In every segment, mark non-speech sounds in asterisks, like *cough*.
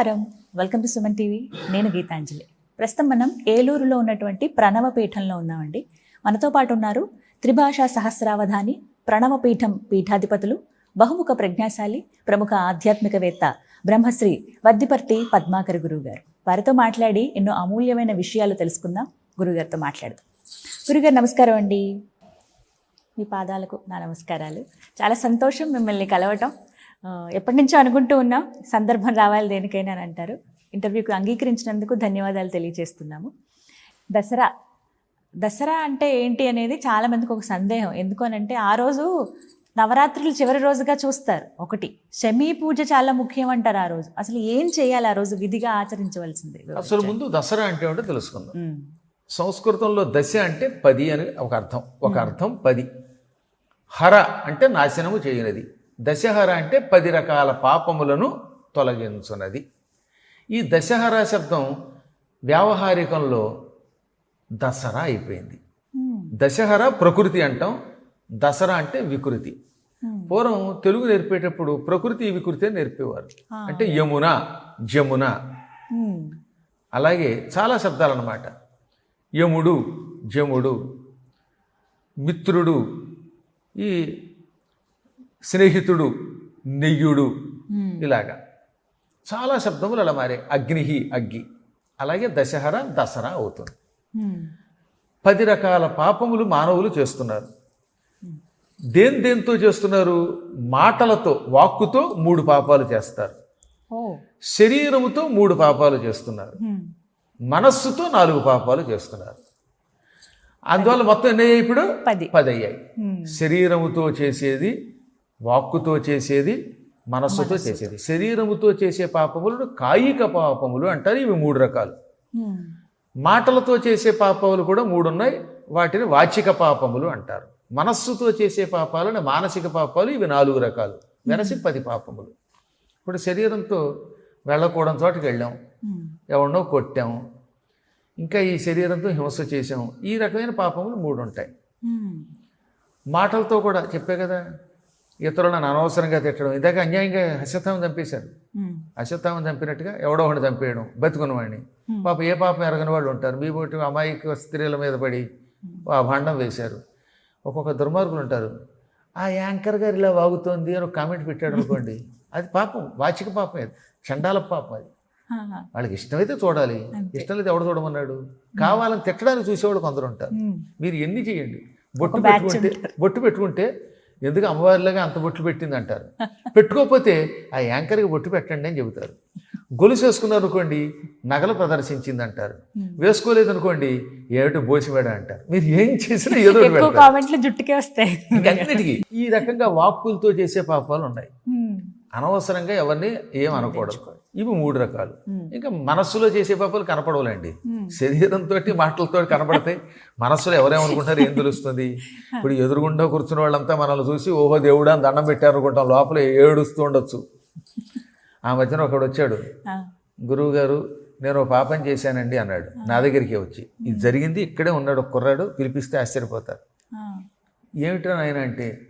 నమస్కారం. Welcome to Suman TV. నేను గీతాంజలి. ప్రస్తుతం మనం ఏలూరులో ఉన్నటువంటి ప్రణవ పీఠంలో ఉన్నామండి. మనతో పాటు ఉన్నారు త్రిభాషా సహస్రావధాని ప్రణవ పీఠం పీఠాధిపతులు బహుముఖ ప్రజ్ఞాశాలి ప్రముఖ ఆధ్యాత్మికవేత్త బ్రహ్మశ్రీ వద్దిపర్తి పద్మాకర్ గురువు గారు వారితో మాట్లాడి ఎన్నో అమూల్యమైన విషయాలు తెలుసుకుందాం. గురుగారితో మాట్లాడదాం. గురుగారు నమస్కారం అండి. మీ పాదాలకు నా నమస్కారాలు. చాలా సంతోషం మిమ్మల్ని కలవటం. ఎప్పటి నుంచో అనుకుంటూ ఉన్నాం సందర్భం రావాలి దేనికైనా అని అంటారు. ఇంటర్వ్యూకి అంగీకరించినందుకు ధన్యవాదాలు తెలియజేస్తున్నాము. దసరా దసరా అంటే ఏంటి అనేది చాలా మందికి ఒక సందేహం. ఎందుకు అని అంటే ఆ రోజు నవరాత్రులు చివరి రోజుగా చూస్తారు ఒకటి. శమీ పూజ చాలా ముఖ్యం అంటారు ఆ రోజు. అసలు ఏం చేయాలి ఆ రోజు విధిగా ఆచరించవలసింది? అసలు ముందు దసరా అంటే ఏమిటో తెలుసుకుందాం. సంస్కృతంలో దశ అంటే పది అని ఒక అర్థం. ఒక అర్థం పది. హర అంటే నాశనము చేయనది. దశహర అంటే పది రకాల పాపములను తొలగించున్నది ఈ దశహర శబ్దం వ్యావహారికంలో దసరా అయిపోయింది. దశహర ప్రకృతి అంటాం దసరా అంటే వికృతి. పూర్వం తెలుగు నేర్పేటప్పుడు ప్రకృతి వికృతి అని నేర్పేవారు. అంటే యమున జమున. అలాగే చాలా శబ్దాలు అన్నమాట యముడు జముడు మిత్రుడు ఈ స్నేహితుడు నెయ్యుడు. ఇలాగా. చాలా శబ్దములు అలా మారే. అగ్నిహి అగ్గి. అలాగే దశహర దసరా అవుతుంది. పది రకాల పాపములు మానవులు చేస్తున్నారు. దేని దేంతో చేస్తున్నారు? మాటలతో వాక్కుతో మూడు పాపాలు చేస్తారు. శరీరముతో మూడు పాపాలు చేస్తున్నారు. మనస్సుతో నాలుగు పాపాలు చేస్తున్నారు. అందువల్ల మొత్తం ఎన్ని అయ్యాయి ఇప్పుడు? పది. పది అయ్యాయి. శరీరముతో చేసేది వాక్కుతో చేసేది మనస్సుతో చేసేది. శరీరముతో చేసే పాపములను కాయిక పాపములు అంటారు. ఇవి మూడు రకాలు. మాటలతో చేసే పాపములు కూడా మూడు ఉన్నాయి వాటిని వాచిక పాపములు అంటారు. మనస్సుతో చేసే పాపాలను మానసిక పాపాలు ఇవి నాలుగు రకాలు. వెరసి పది పాపములు. ఇప్పుడు శరీరంతో వెళ్ళకూడని చోటకి వెళ్ళాం. ఎవరినో కొట్టాం. ఇంకా ఈ శరీరంతో హింస చేసాం ఈ రకమైన పాపములు మూడు ఉంటాయి మాటలతో కూడా చెప్పే కదా ఇతరులను అనవసరంగా తిట్టడం. ఇదాక అన్యాయంగా అశ్వత్థామం చంపేశారు అశ్వత్థామం చంపినట్టుగా ఎవడో ఒకటి చంపేయడం బతుకున్నవాడిని పాప ఏ పాపం ఎరగని వాళ్ళు ఉంటారు. మీ పోటీ అమాయక స్త్రీల మీద పడి ఆ భాండం వేశారు. ఒక్కొక్క దుర్మార్గులు ఉంటారు. ఆ యాంకర్ గారు ఇలా వాగుతోంది అని ఒక కామెంట్ పెట్టాడు అనుకోండి. *laughs* అది పాపం వాచిక పాపం అది. చండాల పాపం అది. వాళ్ళకి ఇష్టమైతే చూడాలి. ఇష్టం లేదు ఎవడు చూడమన్నాడు? కావాలని తిట్టడానికి చూసేవాళ్ళు కొందరు ఉంటారు. మీరు ఎన్ని చేయండి? బొట్టు పెట్టుకుంటే బొట్టు పెట్టుకుంటే ఎందుకు అమ్మవారిలాగా అంత బొట్లు పెట్టింది అంటారు పెట్టుకోకపోతే ఆ యాంకర్కి బొట్టు పెట్టండి అని చెబుతారు. గొలుసు వేసుకున్నారు అనుకోండి నగలు ప్రదర్శించింది అంటారు వేసుకోలేదు అనుకోండి ఏమిటో బోసిమేడ అంటారు. మీరు ఏం చేసినా ఏదో కామెంట్లు జుట్టుకే వస్తాయి. ఈ రకంగా వాక్కులతో చేసే పాపాలు ఉన్నాయి అనవసరంగా ఎవరిని ఏం అనకూడదు. ఇవి మూడు రకాలు. ఇంకా మనస్సులో చేసే పాపాలు కనపడవులేండి. శరీరంతో మాటలతో కనపడతాయి. మనస్సులో ఎవరేమనుకుంటారు ఏం తెలుస్తుంది? *laughs* ఇప్పుడు ఎదురుగుండా కూర్చున్న వాళ్ళంతా మనల్ని చూసి ఓహో దేవుడా అని దండం పెట్టారు అనుకుంటాం లోపల ఏడుస్తూ ఉండొచ్చు. ఆ మధ్యన ఒకడు వచ్చాడు. గురువు గారు నేను పాపం చేశానండి అన్నాడు. నా దగ్గరికి వచ్చి. ఇది జరిగింది ఇక్కడే ఉన్నాడు కుర్రాడు పిలిపిస్తే ఆశ్చర్యపోతారు. ఏమిటో ఆయన అంటే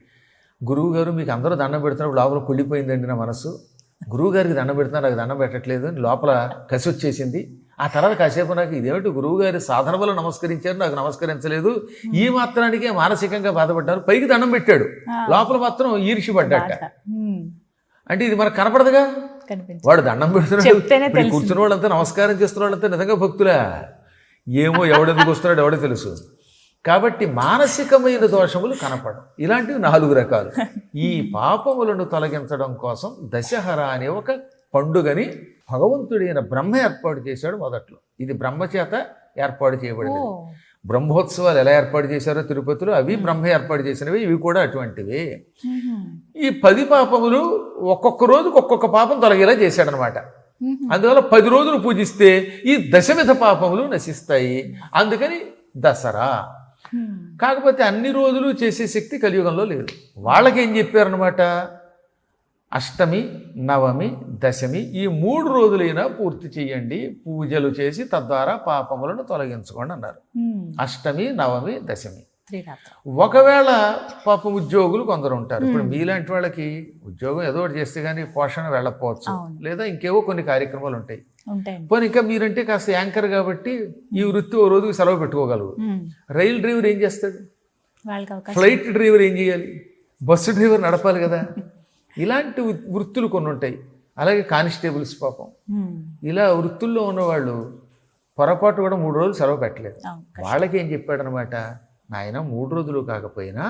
గురువు గారు మీకు అందరూ దండం పెడుతున్నప్పుడు లోపల కుళ్ళిపోయిందండి నా మనసు గురువు గారికి దండం పెడుతున్నా నాకు దండం పెట్టట్లేదు అని లోపల కసి వచ్చేసింది. ఆ తర్వాత కాసేపు నాకు ఇదేమిటి గురువు గారి సాధన వల్ల నమస్కరించారు నాకు నమస్కరించలేదు. ఈ మాత్రానికే మానసికంగా బాధపడ్డారు. పైకి దండం పెట్టాడు. లోపల మాత్రం ఈర్షి పడ్డట. అంటే ఇది మనకు కనపడదుగా? వాడు దండం పెడుతున్నాడు. కూర్చున్న వాళ్ళంతా నమస్కారం చేస్తున్న వాళ్ళంతా నిజంగా భక్తులా? ఏమో ఎవడెందుకు వస్తున్నాడు ఎవడో తెలుసు. కాబట్టి మానసికమైన దోషములు కనపడం ఇలాంటివి నాలుగు రకాలు ఈ పాపములను తొలగించడం కోసం దశహర అనే ఒక పండుగని భగవంతుడైన బ్రహ్మ ఏర్పాటు చేశాడు మొదట్లో ఇది బ్రహ్మ చేత ఏర్పాటు చేయబడింది. బ్రహ్మోత్సవాలు ఎలా ఏర్పాటు చేశారో తిరుపతిలో అవి బ్రహ్మ ఏర్పాటు చేసినవి ఇవి కూడా అటువంటివి. ఈ పది పాపములు ఒక్కొక్క రోజుకు ఒక్కొక్క పాపం తొలగేలా చేశాడనమాట. అందువల్ల పది రోజులు పూజిస్తే ఈ దశవిధ పాపములు నశిస్తాయి అందుకని దసరా. కాకపోతే అన్ని రోజులు చేసే శక్తి కలియుగంలో లేదు. వాళ్ళకేం చెప్పారనమాట అష్టమి నవమి దశమి ఈ మూడు రోజులైనా పూర్తి చేయండి. పూజలు చేసి తద్వారా పాపములను తొలగించుకోండి అన్నారు. మ్మ్. అష్టమి నవమి దశమి. ఒకవేళ పాపం ఉద్యోగులు కొందరు ఉంటారు. ఇప్పుడు మీలాంటి వాళ్ళకి ఉద్యోగం ఏదో ఒకటి చేస్తే కానీ పోషణ వెళ్ళకపోవచ్చు. లేదా ఇంకేవో కొన్ని కార్యక్రమాలు ఉంటాయి. పోనీ ఇంకా మీరంటే కాస్త యాంకర్ కాబట్టి ఈ వృత్తి ఓ రోజుకి సెలవు పెట్టుకోగలరు. రైలు డ్రైవర్ ఏం చేస్తాడు? ఫ్లైట్ డ్రైవర్ ఏం చేయాలి? బస్సు డ్రైవర్ నడపాలి కదా. ఇలాంటి వృత్తులు కొన్ని ఉంటాయి. అలాగే కానిస్టేబుల్స్ పాపం. ఇలా వృత్తుల్లో ఉన్నవాళ్ళు పొరపాటు కూడా మూడు రోజులు సెలవు పెట్టలేదు. వాళ్ళకి ఏం చెప్పాడనమాట? నాయన మూడు రోజులు కాకపోయినా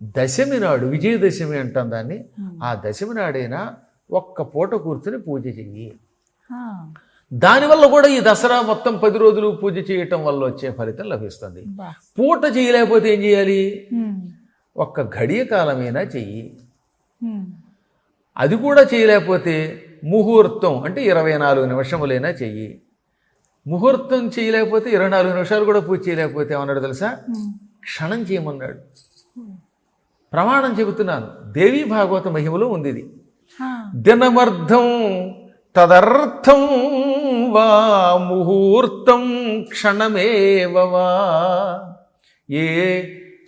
దశమి నాడు విజయదశమి అంటాం దాన్ని ఆ దశమి నాడైనా ఒక్క పూట కూర్చుని పూజ చెయ్యి. దానివల్ల కూడా ఈ దసరా మొత్తం పది రోజులు పూజ చేయటం వల్ల వచ్చే ఫలితం లభిస్తుంది. పూట చేయలేకపోతే ఏం చేయాలి. ఒక్క గడియ కాలమైనా చెయ్యి. అది కూడా చేయలేకపోతే ముహూర్తం అంటే ఇరవై నాలుగు నిమిషములైనా చెయ్యి ముహూర్తం చేయలేకపోతే ఇరవై నాలుగు నిమిషాలు కూడా పూజ చేయలేకపోతే ఏమన్నాడు తెలుసా. క్షణం చేయమన్నాడు ప్రమాణం చెబుతున్నాను దేవీ భాగవత మహిమలో ఉంది ఇది. దినమర్థం తదర్థం వా ముహూర్తం క్షణమేవ వా ఏ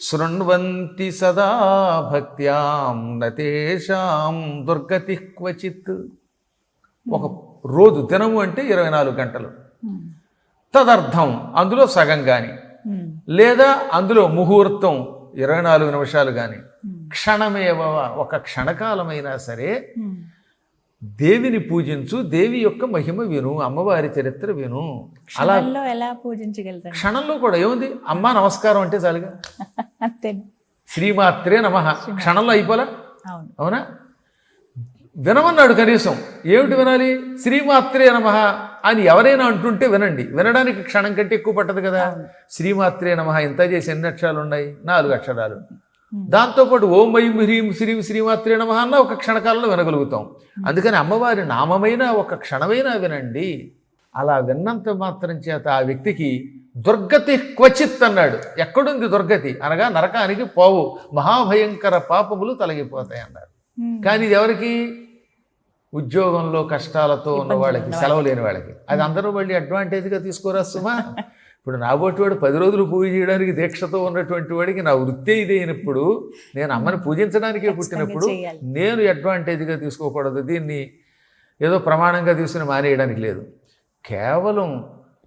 శృణ్వంతి సదా భక్త్యాం నతేషాం దుర్గతి క్వచిత్ ఒక రోజు దినము అంటే ఇరవై నాలుగు గంటలు. తదర్థం అందులో సగం కానీ. లేదా అందులో ముహూర్తం ఇరవై నాలుగు నిమిషాలు కానీ క్షణమేవ ఒక క్షణకాలమైనా సరే. దేవిని పూజించు దేవి యొక్క మహిమ విను అమ్మవారి చరిత్ర విను. అలా ఎలా పూజించగలుగుతాను క్షణంలో కూడా ఏముంది? అమ్మ నమస్కారం అంటే చాలుగా. *laughs* అంతే. శ్రీమాత్రే నమ. క్షణంలో అయిపోలా? అవునా? వినమన్నాడు కనీసం. ఏమిటి వినాలి? శ్రీమాత్రే నమ. అని ఎవరైనా అంటుంటే వినండి. వినడానికి క్షణం కంటే ఎక్కువ పట్టదు కదా. శ్రీమాత్రే నమ. ఇంత చేసి ఎన్ని అక్షరాలు ఉన్నాయి నాలుగు అక్షరాలు. దాంతోపాటు ఓం ఐం హ్రీం శ్రీం శ్రీమాత్రే నమ అన్న ఒక క్షణకాలంలో వినగలుగుతాం. అందుకని అమ్మవారి నామమైన ఒక క్షణమైనా వినండి. అలా విన్నంత మాత్రం చేత ఆ వ్యక్తికి దుర్గతి క్వచిత్ అన్నాడు. ఎక్కడుంది దుర్గతి? అనగా నరకానికి పోవు. మహాభయంకర పాపములు తొలగిపోతాయి అన్నారు మ్మ్. కానీ ఇది ఎవరికి? ఉద్యోగంలో కష్టాలతో ఉన్న వాళ్ళకి సెలవు లేని వాళ్ళకి. అది అందరూ మళ్ళీ అడ్వాంటేజ్గా తీసుకోరా సుమా. ఇప్పుడు నాబోటి వాడు పది రోజులు పూజ చేయడానికి దీక్షతో ఉన్నటువంటి వాడికి నా వృత్తి ఇదే అయినప్పుడు నేను అమ్మని పూజించడానికే పుట్టినప్పుడు. నేను అడ్వాంటేజ్గా తీసుకోకూడదు. దీన్ని ఏదో ప్రమాణంగా తీసుకుని మానేయడానికి లేదు. కేవలం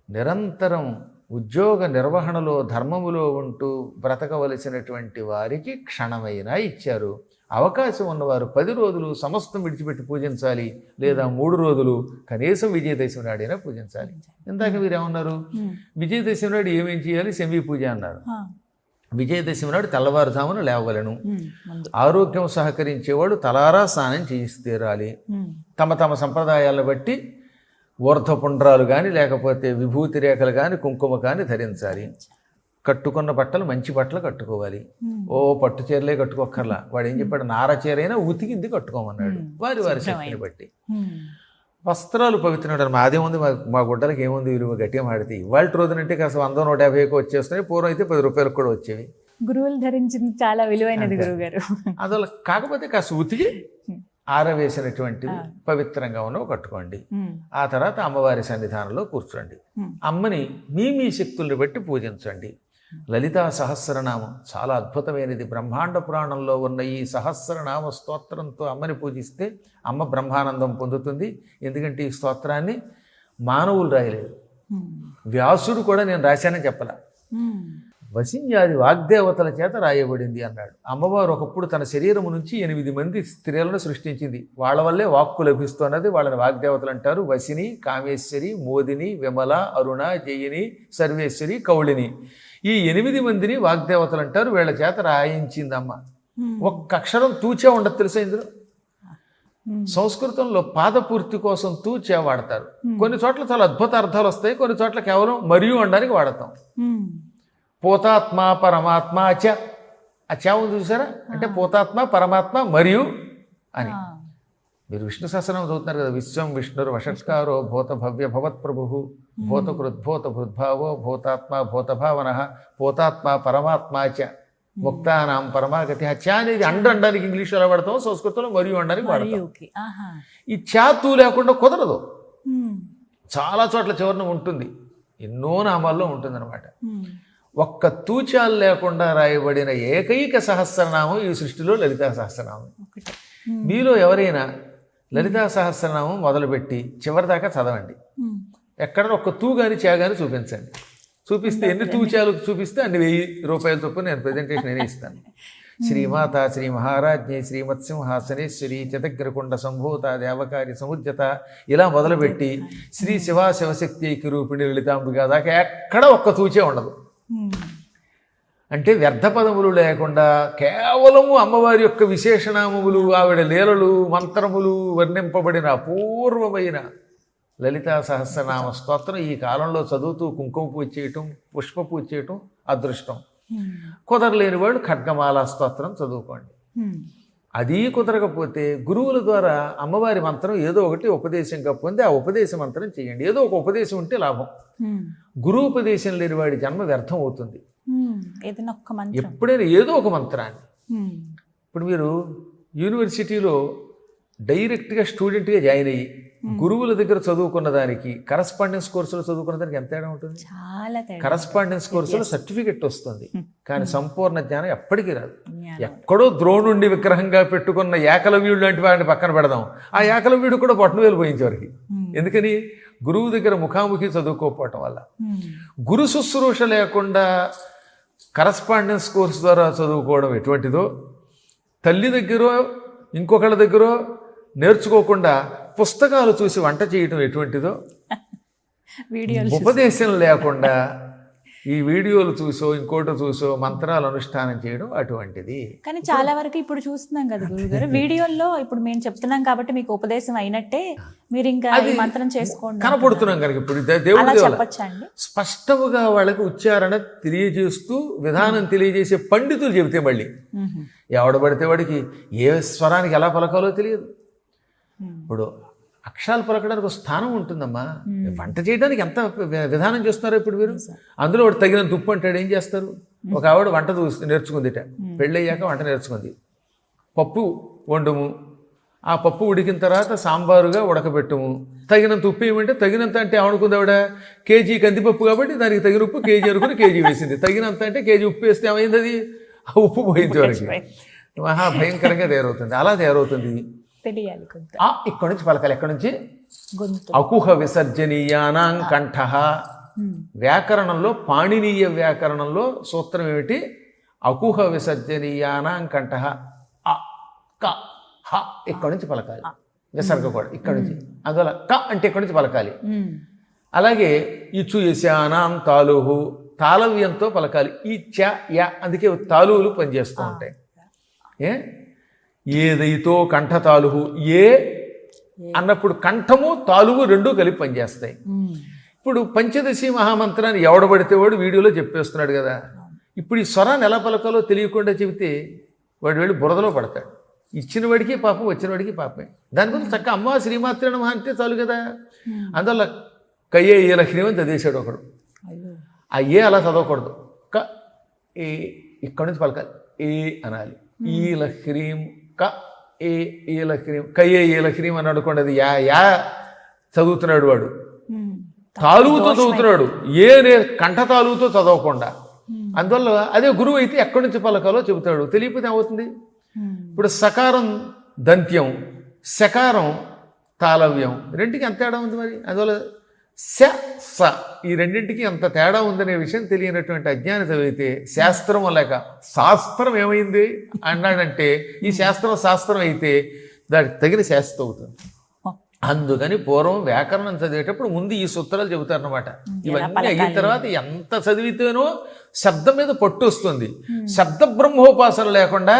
నిరంతరం ఉద్యోగ నిర్వహణలో ధర్మములో ఉంటూ బ్రతకవలసినటువంటి వారికి క్షణమైనా ఇచ్చారు. అవకాశం ఉన్నవారు పది రోజులు సమస్తం విడిచిపెట్టి పూజించాలి లేదా మూడు రోజులు కనీసం విజయదశమి నాడైనా పూజించాలి. ఇందాక మీరు ఏమన్నారు. విజయదశమి నాడు ఏమేం చేయాలి? శమీ పూజ అన్నారు. విజయదశమి నాడు తెల్లవారుజామున లేవగలను. ఆరోగ్యం సహకరించేవాడు తలారా స్నానం చేసి తీరాలి. తమ తమ సంప్రదాయాలను బట్టి ఊర్ధపుండ్రాలు కానీ లేకపోతే విభూతి రేఖలు కానీ కుంకుమ కానీ ధరించాలి. కట్టుకున్న బట్టలు మంచి బట్టలు కట్టుకోవాలి. ఓ పట్టు చీరలే కట్టుకోక్కర్లా. వాడు ఏం చెప్పాడు? నార చీర అయినా ఉతికింది కట్టుకోమన్నాడు. వారి వారి శక్తిని బట్టి. వస్త్రాలు పవిత్రమైన మాదేముంది మా మా గుడ్డలకి ఏముంది? విలువ గట్టిగా మాడితే. ఇవాళ రోజునంటే కాస్త వంద నూట యాభైకి వచ్చేస్తున్నాయి. పూర్వం అయితే పది రూపాయలకు కూడా వచ్చేవి. గురువులు ధరించింది చాలా విలువైనది గురువు గారు అదొల కాకపోతే కాస్త ఉతికి ఆరవేసినటువంటిది పవిత్రంగా ఉన్నవి కట్టుకోండి. ఆ తర్వాత అమ్మవారి సన్నిధానంలో కూర్చోండి. అమ్మని మీ మీ శక్తుల్ని బట్టి పూజించండి. లలితా సహస్రనామం చాలా అద్భుతమైనది. బ్రహ్మాండ పురాణంలో ఉన్న ఈ సహస్రనామ స్తోత్రంతో అమ్మని పూజిస్తే అమ్మ బ్రహ్మానందం పొందుతుంది. ఎందుకంటే ఈ స్తోత్రాన్ని మానవులు రాయలేదు. వ్యాసుడు కూడా నేను రాశానని చెప్పలా. వసిన్యాది వాగ్దేవతల చేత రాయబడింది అన్నాడు. అమ్మవారు ఒకప్పుడు తన శరీరము నుంచి ఎనిమిది మంది స్త్రీలను సృష్టించింది. వాళ్ళ వల్లే వాక్కు లభిస్తున్నది. వాళ్ళని వాగ్దేవతలు అంటారు వసిని కామేశ్వరి మోదిని విమల అరుణ జయిని సర్వేశ్వరి కౌళిని. ఈ ఎనిమిది మందిని వాగ్దేవతలు అంటారు వీళ్ళ చేత రాయించింది అమ్మ ఒక్క అక్షరం తూచే ఉండదు తెలుసా ఇందులో? సంస్కృతంలో పాదపూర్తి కోసం తూచే వాడతారు. కొన్ని చోట్ల చాలా అద్భుత అర్థాలు వస్తాయి కొన్ని చోట్ల కేవలం మరియు అనడానికి వాడతాం. పోతాత్మ పరమాత్మ చ. ఆ చ ఉంది చూసారా? అంటే పోతాత్మ పరమాత్మ మరియు అని. మీరు విష్ణు సహస్రనామం చదువుతున్నారు కదా విశ్వం విష్ణురు వషట్కారో భూత భవ్య భవత్ ప్రభు భూత కృద్భూత భృద్భావో భూతాత్మ భూత భావన పోతాత్మ పరమాత్మ చ ముక్తానాం పరమాగతి చ అనేది అండ అనడానికి ఇంగ్లీష్లో వాడతాం సంస్కృతంలో మరియు అనడానికి వాడతాం. ఈ చాతు లేకుండా కుదరదు. చాలా చోట్ల చివరన ఉంటుంది. ఎన్నో నామాల్లో ఉంటుందన్నమాట. ఒక్క తూచాలు లేకుండా రాయబడిన ఏకైక సహస్రనామం ఈ సృష్టిలో లలితా సహస్రనామం. మీలో ఎవరైనా లలితా సహస్రనామం మొదలుపెట్టి చివరిదాకా చదవండి. ఎక్కడ ఒక్క తూ కానీ చే కానీ చూపించండి. చూపిస్తే ఎన్ని తూచాలు చూపిస్తే అన్ని వెయ్యి రూపాయల చొప్పున నేను ప్రజెంటేషన్ నేనే ఇస్తాను. శ్రీమాత శ్రీ మహారాజ్ఞి శ్రీమత్సింహాసనేశ్వరి చతగ్రకుండ సంభూత దేవకారి సముద్యత ఇలా మొదలుపెట్టి శ్రీ శివ శివశక్తి రూపిణి లలితాంబిక దాకా ఎక్కడ ఒక్క తూచే ఉండదు. అంటే వ్యర్థ పదములు లేకుండా కేవలము అమ్మవారి యొక్క విశేషనామములు ఆవిడ లీలలు మంత్రములు వర్ణింపబడిన అపూర్వమైన లలితా సహస్రనామ స్తోత్రం ఈ కాలంలో చదువుతూ కుంకుమ పూజ చేయటం పుష్ప పూజ చేయటం అదృష్టం మ్మ్. కుదరలేని వాళ్ళు ఖడ్గమాల స్తోత్రం చదువుకోండి మ్మ్. అది కుదరకపోతే గురువుల ద్వారా అమ్మవారి మంత్రం ఏదో ఒకటి ఉపదేశంగా పొంది ఆ ఉపదేశ మంత్రం చేయండి ఏదో ఒక ఉపదేశం ఉంటే లాభం మ్మ్. గురువుపదేశం లేని వాడి జన్మ వ్యర్థం అవుతుంది. ఏదైనా ఒక్క మంత్రం. ఎప్పుడైనా ఏదో ఒక మంత్రాన్ని. ఇప్పుడు మీరు యూనివర్సిటీలో డైరెక్ట్గా స్టూడెంట్గా జాయిన్ అయ్యి గురువుల దగ్గర చదువుకున్న దానికి కరస్పాండెన్స్ కోర్సులో చదువుకున్న దానికి ఎంత తేడా ఉంటుంది? చాలా కరస్పాండెన్స్ కోర్సులో సర్టిఫికెట్ వస్తుంది. కానీ సంపూర్ణ జ్ఞానం ఎప్పటికీ రాదు. ఎక్కడో ద్రోణుండి విగ్రహంగా పెట్టుకున్న ఏకలవ్యుడు లాంటి వాడిని పక్కన పెడదాం. ఆ ఏకలవ్యుడు కూడా బొట్టనవేలు పోయించేవారికి ఎందుకని? గురువు దగ్గర ముఖాముఖి చదువుకోకపోవటం వల్ల. గురు శుశ్రూష లేకుండా కరస్పాండెన్స్ కోర్సు ద్వారా చదువుకోవడం ఎటువంటిదో తల్లి దగ్గర ఇంకొకళ్ళ దగ్గర నేర్చుకోకుండా పుస్తకాలు చూసి వంట చేయటం ఎటువంటిదో ఉపదేశం లేకుండా ఈ వీడియోలు చూసో ఇంకోటి చూసో మంత్రాలు అనుష్ఠానం చేయడం అటువంటిది. కానీ చాలా వరకు ఇప్పుడు చూస్తున్నాం కదా గురుగారు. వీడియోల్లో ఇప్పుడు మేము చెప్తున్నాం కాబట్టి మీకు ఉపదేశం అయినట్టే మీరు ఇంకా మంత్రం చేసుకోండి కనపడుతున్నాం కనుక ఇప్పుడు దేవుడి అలా దేవాల చెప్పచ్చా అండి? స్పష్టముగా వాళ్ళకి ఉచ్చారణ తెలియజేస్తూ విధానం తెలియజేసే పండితులు చెబితే మళ్ళీ. ఎవడ పడితే వాడికి ఏ స్వరానికి ఎలా పలకాలో తెలియదు. ఇప్పుడు అక్షరాలు పలకడానికి ఒక స్థానం ఉంటుందమ్మా. వంట చేయడానికి ఎంత విధానం చేస్తున్నారో ఇప్పుడు మీరు అందులో వాడు తగినంత ఉప్పు అంటాడు ఏం చేస్తారు? ఒక ఆవిడ వంట నేర్చుకుందిట. పెళ్ళయ్యాక వంట నేర్చుకుంది. పప్పు వండుము. ఆ పప్పు ఉడికిన తర్వాత సాంబారుగా ఉడకబెట్టుము. తగినంత ఉప్పు ఏమంటే తగినంత అంటే ఏమనుకుంది ఆవిడ? కేజీ కందిపప్పు కాబట్టి దానికి తగిన ఉప్పు కేజీ అనుకుని కేజీ వేసింది. తగినంత అంటే కేజీ ఉప్పు వేస్తే ఏమైంది అది? ఆ ఉప్పు పోయింది వరకు మహా భయంకరంగా తయారవుతుంది. అలా తయారవుతుంది. తెలియాలి కొంత. ఇక్కడ నుంచి పలకాలి ఎక్కడి నుంచి? గొంతు. అకుహ విసర్జనీయానాం కంఠ. వ్యాకరణంలో పాణినీయ వ్యాకరణంలో సూత్రం ఏమిటి? అకుహ విసర్జనీయానాం కంఠ. అ క హ ఇక్కడి నుంచి పలకాలి విసర్గ కూడా ఇక్కడి నుంచి. అందువల్ల క అంటే ఇక్కడి నుంచి పలకాలి. అలాగే ఇచు యశానాం తాలుహు తాళవ్యంతో పలకాలి ఈ చ య అందుకే తాలువులు పనిచేస్తూ ఉంటాయి. ఏ? ఏదైతో కంఠ తాలుహు? ఏ అన్నప్పుడు కంఠము తాలువు రెండు కలిపి పనిచేస్తాయి. ఇప్పుడు పంచదశి మహామంత్రాన్ని ఎవడబడితే వాడు వీడియోలో చెప్పేస్తున్నాడు కదా. ఇప్పుడు ఈ స్వరాన్ని ఎలా పలకాలో తెలియకుండా చెబితే వాడు వెళ్ళి బురదలో పడతాడు. ఇచ్చిన వాడికి పాపం వచ్చిన వాడికి పాపమే. దాని గురించి చక్క అమ్మ శ్రీమాత్రే నమః అంటే చాలు కదా. అందువల్ల కయ్యే ఈల హ్రీమని చదివేశాడు ఒకడు. అయ్యో. ఆ ఏ అలా చదవకూడదు. క ఏ ఇక్కడి నుంచి పలకాలి. ఏ అనాలి. ఈల హ్రీం క ఏ ఈల హ్రీం కయ్యే ఈల హ్రీం అని అనుకోండి అది యా యా చదువుతున్నాడు వాడు. తాలువుతో చదువుతున్నాడు. ఏ నే కంఠ తాలువుతో చదవకుండా. అందువల్ల అదే గురువు అయితే ఎక్కడి నుంచి పలకాలో చెబుతాడు. తెలియకపోతే ఏమవుతుంది. ఇప్పుడు సకారం దంత్యం శకారం తాళవ్యం రెండుకి ఎంత తేడా ఉంది మరి? అందువల్ల శ స. ఈ రెండింటికి అంత తేడా ఉందనే విషయం తెలియనటువంటి అజ్ఞాని చదివితే శాస్త్రం లేక శాస్త్రం ఏమైంది? అన్నాడంటే ఈ శాస్త్రం శాస్త్రం అయితే దానికి తగిన శాస్త్రం అవుతుంది. అందుకని పూర్వం వ్యాకరణం చదివేటప్పుడు ముందు ఈ సూత్రాలు చెబుతారనమాట ఇవన్నీ అయిన తర్వాత ఎంత చదివితేనో శబ్దం మీద పట్టు వస్తుంది. శబ్ద బ్రహ్మోపాసన లేకుండా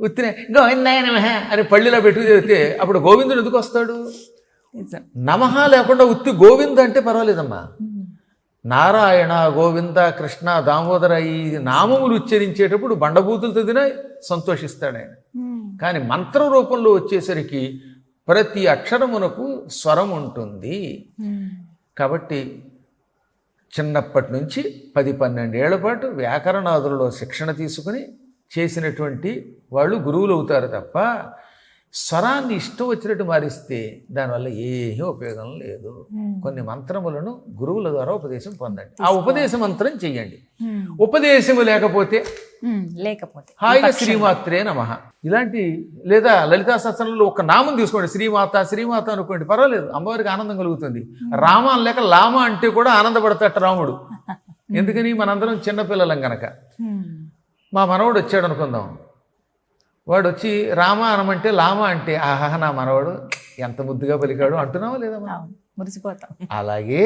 ఉత్తినే గోవిందాయ నమః అని పళ్ళిలో పెట్టుకు చదివితే అప్పుడు గోవిందుడు ఎందుకు వస్తాడు? నిజం నమః లేకుండా ఉత్తి గోవింద అంటే పర్వాలేదమ్మా నారాయణ గోవింద కృష్ణ దామోదర ఈ నామములు ఉచ్చరించేటప్పుడు బండబూతులు చదివినా సంతోషిస్తాడు ఆయన. కానీ మంత్ర రూపంలో వచ్చేసరికి ప్రతి అక్షరమునకు స్వరం ఉంటుంది. కాబట్టి చిన్నప్పటి నుంచి పది పన్నెండేళ్ళ పాటు వ్యాకరణాదులలో శిక్షణ తీసుకుని చేసినటువంటి వాళ్ళు గురువులు అవుతారు తప్ప స్వరాన్ని ఇష్టం వచ్చినట్టు మారిస్తే దానివల్ల ఏమీ ఉపయోగం లేదు. కొన్ని మంత్రములను గురువుల ద్వారా ఉపదేశం పొందండి. ఆ ఉపదేశ మంత్రం చెయ్యండి. ఉపదేశము లేకపోతే. లేకపోతే హాయిగా శ్రీమాత్రే నమ. ఇలాంటి లేదా లలితా సత్సనంలో ఒక నామం తీసుకోండి. శ్రీమాత శ్రీమాత అనుకోండి. పర్వాలేదు అమ్మవారికి ఆనందం కలుగుతుంది. రామ లేక లామ అంటే కూడా ఆనందపడతాట రాముడు. *laughs* ఎందుకని? మనందరం చిన్నపిల్లలం గనక. మా మనవడు వచ్చాడు అనుకుందాం. వాడు వచ్చి రామ అనమంటే లామ అంటే ఆహా నా మనవడు ఎంత ముద్దుగా పలికాడు అంటున్నావా లేదా మనం? మురిసిపోతాం అలాగే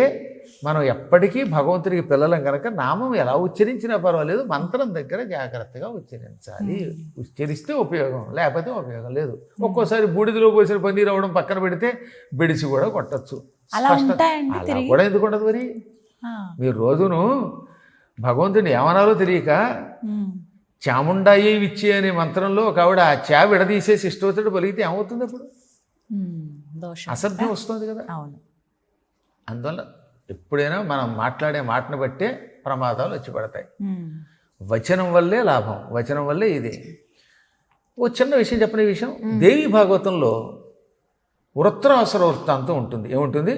మనం ఎప్పటికీ భగవంతుడికి పిల్లలం కనుక నామం ఎలా ఉచ్చరించినా పర్వాలేదు మంత్రం దగ్గర జాగ్రత్తగా ఉచ్చరించాలి ఉచ్చరిస్తే ఉపయోగం లేకపోతే ఉపయోగం లేదు ఒక్కోసారి బూడిదలో పోసిన పన్నీర్ అవ్వడం పక్కన పెడితే బెడిసి కూడా కొట్టచ్చు అలా? కూడా ఎందుకు ఉండదు మరి. మీరు రోజును భగవంతుని ఏమనాలో తెలియక. చాముండాయి విచ్చి అనే మంత్రంలో ఒక ఆవిడ ఆ చా విడదీసేసి ఇష్టవచ్చుడు పలిగితే ఏమవుతుంది అప్పుడు? అసభ్యం వస్తుంది కదా. అవును. అందువల్ల ఎప్పుడైనా మనం మాట్లాడే మాటను బట్టే ప్రమాదాలు వచ్చి పడతాయి. వచనం వల్లే లాభం వచనం వల్లే ఇది. ఓ చిన్న విషయం చెప్పిన విషయం. దేవి భాగవతంలో వృత్రాసుర వృత్తాంతం ఉంటుంది. ఏముంటుంది?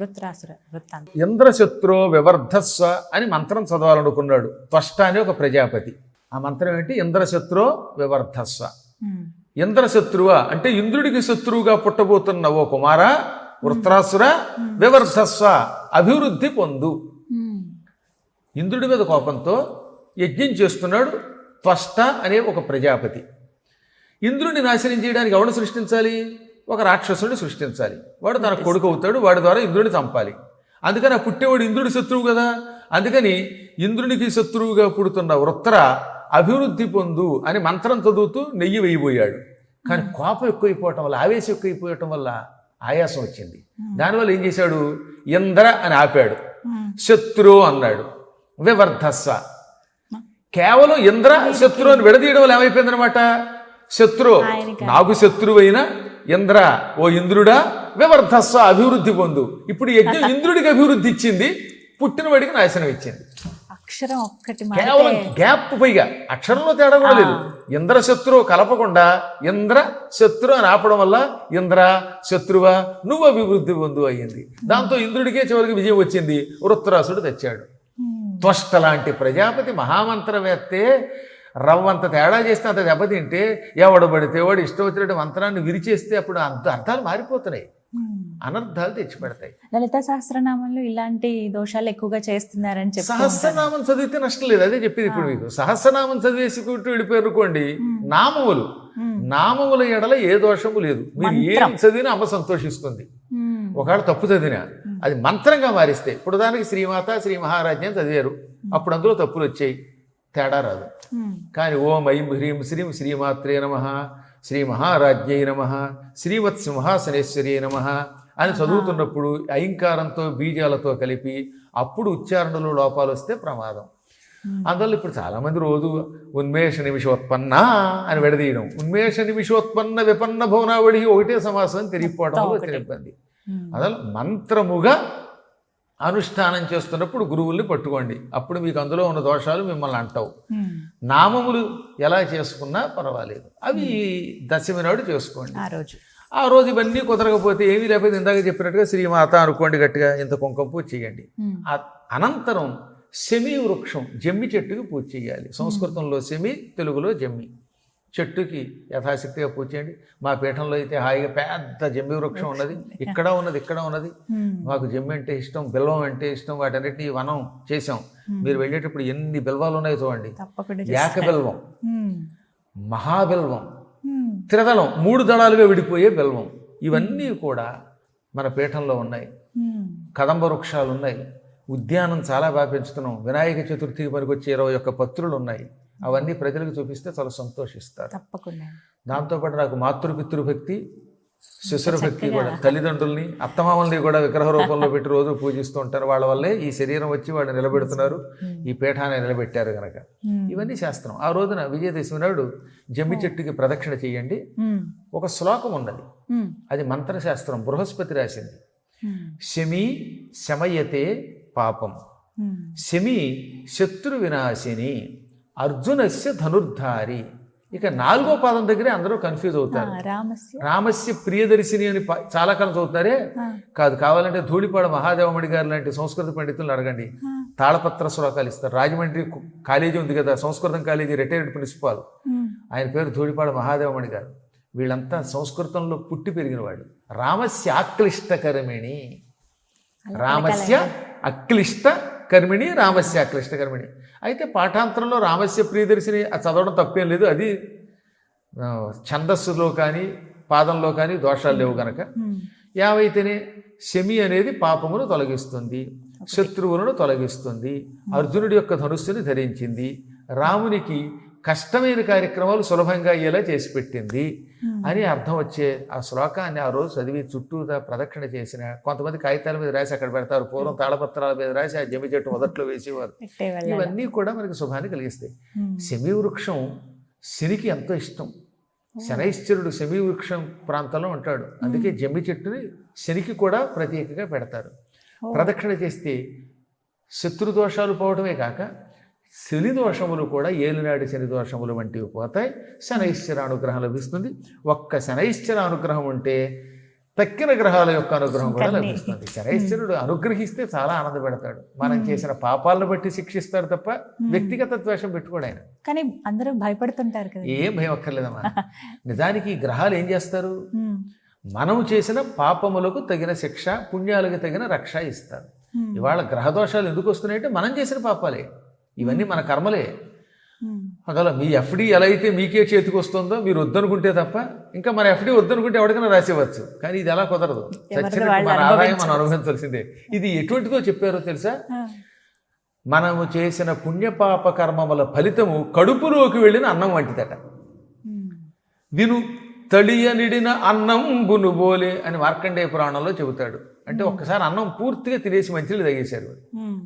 వృత్రాసుర వృత్తాంతం. ఇంద్రశత్రు వివర్ధస్వ అని మంత్రం చదవాలనుకున్నాడు. త్వష్ట అని ఒక ప్రజాపతి. ఆ మంత్రం ఏంటి? ఇంద్రశత్రు వివర్ధస్వ. ఇంద్రశత్రువ? అంటే ఇంద్రుడికి శత్రువుగా పుట్టబోతున్న ఓ కుమార వృత్రాసుర వివర్ధస్వ అభివృద్ధి పొందు. ఇంద్రుడి మీద కోపంతో యజ్ఞం చేస్తున్నాడు త్వష్ట అనే ఒక ప్రజాపతి. ఇంద్రుడిని నాశనం చేయడానికి ఎవడు సృష్టించాలి? ఒక రాక్షసుడిని సృష్టించాలి. వాడు తన కొడుకు అవుతాడు వాడి ద్వారా ఇంద్రుడిని చంపాలి. అందుకని ఆ పుట్టేవాడు ఇంద్రుడి శత్రువు కదా? అందుకని ఇంద్రునికి శత్రువుగా పుడుతున్న వృత్ర అభివృద్ధి పొందు అని మంత్రం చదువుతూ నెయ్యి వేయబోయాడు కానీ కోపం ఎక్కువైపోవటం వల్ల ఆవేశం ఎక్కువైపోవటం వల్ల ఆయాసం వచ్చింది. దానివల్ల ఏం చేశాడు? ఇంద్ర అని ఆపాడు. శత్రు అన్నాడు. వివర్ధస్వ. కేవలం ఇంద్ర శత్రు అని విడదీయడం వల్ల ఏమైపోయిందనమాట శత్రు నాకు శత్రువైన ఇంద్ర. ఓ ఇంద్రుడా? వివర్ధస్వ అభివృద్ధి పొందు. ఇప్పుడు యజ్ఞం *laughs* ఇంద్రుడికి అభివృద్ధి ఇచ్చింది పుట్టినవాడికి నాశనం ఇచ్చింది. అక్షరం ఒక్కటి కేవలం గ్యాప్ పైగా అక్షరంలో తేడా కూడా లేదు. ఇంద్ర శత్రు కలపకుండా ఇంద్ర శత్రు అని ఆపడం వల్ల ఇంద్ర శత్రువా నువ్వు అభివృద్ధి పొందు అయ్యింది. దాంతో ఇంద్రుడికే చివరికి విజయం వచ్చింది. వృత్రాసుడు తెచ్చాడు. త్వష్ట లాంటి ప్రజాపతి మహామంత్రవేత్తే రవ్వంత తేడా చేస్తే అంత దెబ్బతింటే ఎవడు పడితే వాడు ఇష్టం వచ్చినట్టు మంత్రాన్ని విరిచేస్తే అప్పుడు అంత అర్థాలు మారిపోతున్నాయి. అనర్థాలు తెచ్చిపెడతాయి. లలిత సహస్రనామంలో ఇలాంటి దోషాలు ఎక్కువగా చేస్తున్నారని చెప్పి సహస్రనామం చదివితే నష్టం లేదు. అదే చెప్పింది ఇప్పుడు మీకు. సహస్రనామం చదివేసుకుంటూ వెళ్ళిపోయారు అనుకోండి నామములు. నామముల ఎడల ఏ దోషము లేదు. మీరు ఏం చదివినా అమ్మ సంతోషిస్తుంది. ఒకవేళ తప్పు చదివినా అది మంత్రంగా మారిస్తే ఇప్పుడు దానికి శ్రీమాత శ్రీ మహారాజ్యం చదివారు. అప్పుడు అందులో తప్పులు వచ్చాయి. తేడా రాదు. కానీ ఓం ఐం హ్రీం శ్రీం శ్రీమాత్రే నమ. శ్రీ మహారాజ్ఞై నమ శ్రీమత్ సింహాసనేశ్వరి నమ అని చదువుతున్నప్పుడు ఐంకారంతో బీజాలతో కలిపి అప్పుడు ఉచ్చారణలో లోపాలు వస్తే ప్రమాదం. అందువల్ల ఇప్పుడు చాలామంది రోజు ఉన్మేష నిమిషోత్పన్న అని విడదీయడం. ఉన్మేష నిమిషోత్పన్న విపన్న భవనావళి ఒకటే సమాసం వచ్చిన ఇబ్బంది. అసలు మంత్రముగా అనుష్ఠానం చేస్తున్నప్పుడు గురువుల్ని పట్టుకోండి. అప్పుడు మీకు అందులో ఉన్న దోషాలు మిమ్మల్ని అంటావు. మ్మ్. నామములు ఎలా చేసుకున్నా పర్వాలేదు. అవి దశమి నాడు చేసుకోండి. ఆ రోజు. ఆ రోజు ఇవన్నీ కుదరకపోతే ఏమీ లేకపోతే ఇందాక చెప్పినట్టుగా శ్రీమాత అనుకోండి గట్టిగా ఇంత కుంకుమ పూజ చేయండి. అనంతరం శమి వృక్షం జమ్మి చెట్టుకి పూజ చేయాలి. సంస్కృతంలో శమి తెలుగులో జమ్మి. చెట్టుకి యథాశక్తిగా పూజ చేయండి. మా పీఠంలో అయితే హాయిగా పెద్ద జమ్మి వృక్షం ఉన్నది. ఇక్కడ ఉన్నది ఇక్కడ ఉన్నది. మాకు జమ్మి అంటే ఇష్టం బిల్వం అంటే ఇష్టం వాటన్నిటిని వనం చేసాం మీరు వెళ్ళేటప్పుడు ఎన్ని బిల్వాలు ఉన్నాయో చూడండి. ఏక బిల్వం. మహాబిల్వం. త్రిదళం మూడు దళాలుగా విడిపోయే బిల్వం. ఇవన్నీ కూడా మన పీఠంలో ఉన్నాయి. కదంబ వృక్షాలు ఉన్నాయి ఉద్యానం చాలా బాగా పెంచుతున్నాం. వినాయక చతుర్థికి పనికొచ్చే ఇరవై ఒక్క పత్రులు ఉన్నాయి అవన్నీ ప్రజలకు చూపిస్తే చాలా సంతోషిస్తారు. తప్పకుండా. దాంతోపాటు నాకు మాతృపితృ భక్తి శిశుర భక్తి కూడా తల్లిదండ్రుల్ని అత్తమామల్ని కూడా విగ్రహ రూపంలో పెట్టి రోజు పూజిస్తూ ఉంటారు. వాళ్ళ వల్లే ఈ శరీరం వచ్చి వాళ్ళు నిలబెడుతున్నారు. ఈ పీఠాన్ని నిలబెట్టారు గనక. మ్మ్. ఇవన్నీ చేస్తున్నాం. ఆ రోజున విజయదశమి నాడు జమ్మి చెట్టుకి ప్రదక్షిణ చేయండి. ఒక శ్లోకం ఉన్నది. అది మంత్రశాస్త్రం బృహస్పతి రాసింది. శమి శమయతే పాపం. శమి శత్రు వినాశిని. అర్జునస్య ధనుర్ధారి. ఇక నాలుగో పాదం దగ్గరే అందరూ కన్ఫ్యూజ్ అవుతారు. రామస్య. ప్రియదర్శిని అని చాలా కాలం చదువుతున్నారే. కాదు కావాలంటే ధూళిపాడ మహాదేవమణి గారు లాంటి సంస్కృత పండితులను అడగండి. తాళపత్ర శ్లోకాలు ఇస్తారు. రాజమండ్రి కాలేజీ ఉంది కదా సంస్కృతం కాలేజీ రిటైర్డ్ ప్రిన్సిపాల్. ఆయన పేరు ధూళిపాడ మహాదేవమణి గారు. వీళ్ళంతా సంస్కృతంలో పుట్టి పెరిగిన వాళ్ళు. రామస్య ఆక్లిష్టకర్మిణి. రామస్య అక్లిష్ట కర్మిణి రామస్య అక్లిష్ట కర్మిణి అయితే పాఠాంతరంలో రామస్య ప్రియదర్శిని చదవడం తప్పేం లేదు. అది ఛందస్సులో కానీ పాదంలో కానీ దోషాలు లేవు గనక. మ్మ్. యావైతేనే శమి అనేది పాపమును తొలగిస్తుంది శత్రువులను తొలగిస్తుంది అర్జునుడి యొక్క ధనుస్సుని ధరించింది రామునికి కష్టమైన కార్యక్రమాలు సులభంగా అయ్యేలా చేసి పెట్టింది అని అర్థం వచ్చే ఆ శ్లోకాన్ని ఆ రోజు చదివి చుట్టూతా ప్రదక్షిణ చేసిన కొంతమంది కాగితాల మీద రాసి అక్కడ పెడతారు పూర్వం తాళపత్రాల మీద రాసి ఆ జమి చెట్టు మొదట్లో వేసేవారు. ఇవన్నీ కూడా మనకి శుభాన్ని కలిగిస్తాయి. మ్మ్. శమీ వృక్షం శనికి ఎంతో ఇష్టం. శనైశ్చరుడు శమీ వృక్షం ప్రాంతంలో ఉంటాడు. అందుకే జమ్మి చెట్టుని శనికి కూడా ప్రత్యేకంగా పెడతారు. ప్రదక్షిణ చేస్తే శత్రుదోషాలు పోవడమే కాక శని దోషములు కూడా ఏలినాటి శని దోషములు వంటివి పోతాయి. శనైశ్చర అనుగ్రహం లభిస్తుంది. ఒక్క శనైశ్చర అనుగ్రహం ఉంటే తక్కిన గ్రహాల యొక్క అనుగ్రహం కూడా. లభిస్తుంది. శనైశ్వరుడు అనుగ్రహిస్తే చాలా ఆనందపెడతాడు. మనం చేసిన పాపాలను బట్టి శిక్షిస్తాడు తప్ప వ్యక్తిగత ద్వేషం పెట్టుకోడు ఆయన. కానీ అందరూ భయపడుతుంటారు కదా. ఏం భయం అక్కర్లేదమ్మా. *laughs* నిజానికి ఈ గ్రహాలు ఏం చేస్తారు. మనం చేసిన పాపములకు తగిన శిక్ష పుణ్యాలకు తగిన రక్ష ఇస్తారు. ఇవాళ గ్రహదోషాలు ఎందుకు వస్తున్నాయంటే మనం చేసిన పాపాలే. ఇవన్నీ మన కర్మలే. అందువల్ల మీ ఎఫ్డి ఎలా అయితే మీకే చేతికి వస్తుందో మీరు వద్దనుకుంటే తప్ప ఇంకా మన ఎఫ్డి వద్దనుకుంటే ఎవరికైనా రాసేవచ్చు కానీ ఇది ఎలా కుదరదు. మన ఆదాయం మనం అనుభవించాల్సిందే. ఇది ఎటువంటిదో చెప్పారో తెలుసా. మనము చేసిన పుణ్యపాప కర్మముల ఫలితము కడుపులోకి వెళ్ళిన అన్నం వంటిదట. విను తడియనిడిన అన్నం బునుబోలే అని మార్కండేయ పురాణంలో చెబుతాడు. అంటే ఒక్కసారి అన్నం పూర్తిగా తినేసి మంచిలు తగేశారు.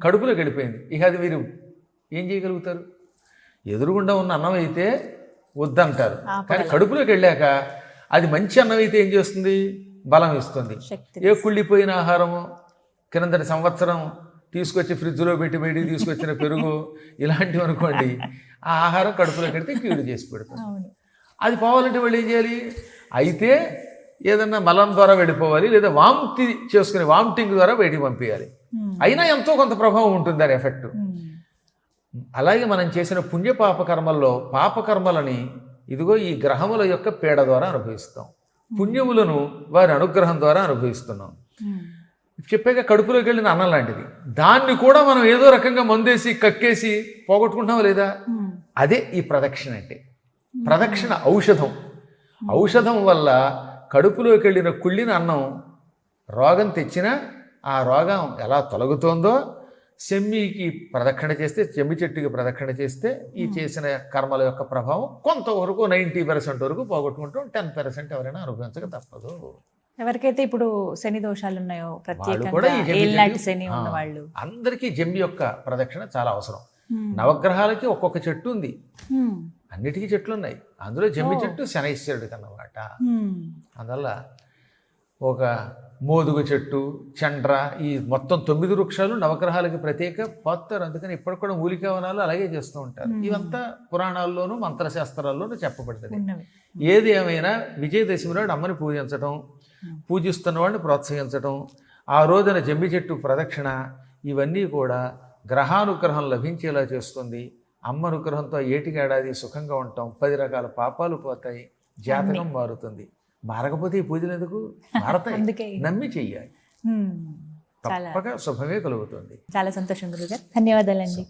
కడుపులోకి వెళ్ళిపోయింది. ఇక అది మీరు ఏం చేయగలుగుతారు? ఎదురుగుండా ఉన్న అన్నం అయితే వద్దంటారు. కానీ కడుపులోకి వెళ్ళాక అది మంచి అన్నం అయితే ఏం చేస్తుంది? బలం ఇస్తుంది. ఏ కుళ్ళిపోయిన ఆహారము? కిందటి సంవత్సరం తీసుకొచ్చి ఫ్రిడ్జ్లో పెట్టి పెట్టి తీసుకొచ్చిన పెరుగు *laughs* ఇలాంటివి అనుకోండి ఆ ఆహారం కడుపులోకి వెడితే కీడు చేసి అవును. అది పోవాలంటే వాళ్ళు ఏం చేయాలి? అయితే ఏదన్నా మలం ద్వారా వెళ్ళిపోవాలి లేదా వాంతి చేసుకుని వామిటింగ్ ద్వారా బయటికి పంపించాలి. అయినా ఎంతో కొంత ప్రభావం ఉంటుంది దాని ఎఫెక్ట్. అలాగే మనం చేసిన పుణ్య పాపకర్మల్లో పాపకర్మలని ఇదిగో ఈ గ్రహముల యొక్క పీడ ద్వారా అనుభవిస్తాం. పుణ్యములను వారి అనుగ్రహం ద్వారా అనుభవిస్తున్నాం. చెప్పాక కడుపులోకి వెళ్ళిన అన్నం లాంటిది. దాన్ని కూడా మనం ఏదో రకంగా మందేసి కక్కేసి పోగొట్టుకుంటున్నాం లేదా? అదే ఈ ప్రదక్షిణ అంటే. ప్రదక్షిణ ఔషధం. ఔషధం వల్ల కడుపులోకి వెళ్ళిన కుళ్ళిన అన్నం రోగం తెచ్చినా ఆ రోగం ఎలా తొలగుతోందో సెమ్మికి ప్రదక్షిణ చేస్తే చెమ్మి చెట్టుకి ప్రదక్షిణ చేస్తే ఈ చేసిన కర్మల యొక్క ప్రభావం కొంతవరకు నైంటీ పర్సెంట్ వరకు పోగొట్టుకుంటాం టెన్ పర్సెంట్ ఎవరైనా అనుభవించక తప్పదు. ఎవరికైతే ఇప్పుడు శని దోషాలు ఉన్నాయో వాళ్ళు అందరికీ జమ్మి యొక్క ప్రదక్షిణ చాలా అవసరం. నవగ్రహాలకి ఒక్కొక్క చెట్టు ఉంది. అన్నిటికీ చెట్లు ఉన్నాయి అందులో జమ్మి చెట్టు శనైశ్వరుడికి అన్నమాట. అందువల్ల ఒక మోదుగ చెట్టు చండ్ర ఈ మొత్తం తొమ్మిది వృక్షాలు నవగ్రహాలకి ప్రత్యేక పోతారు. అందుకని ఇప్పటికి కూడా మూలికావనాలు అలాగే చేస్తూ ఉంటారు. ఇవంతా పురాణాల్లోనూ మంత్రశాస్త్రాల్లోనూ చెప్పబడుతుంది ఏది ఏమైనా విజయదశమి నాడు అమ్మని పూజించటం పూజిస్తున్న వాడిని ప్రోత్సహించటం ఆ రోజున జమ్మి చెట్టు ప్రదక్షిణ ఇవన్నీ కూడా గ్రహానుగ్రహం లభించేలా చేస్తుంది. అమ్మ అనుగ్రహంతో ఏటికి ఏడాది సుఖంగా ఉంటాం. పది రకాల పాపాలు పోతాయి. జాతకం మారుతుంది. మారకపోతే ఈ పూజలు ఎందుకు? మారతాయి. *laughs* నమ్మి చెయ్యాలి. తప్పక శుభమే కలుగుతుంది. చాలా సంతోషం గురుగారు. ధన్యవాదాలండి.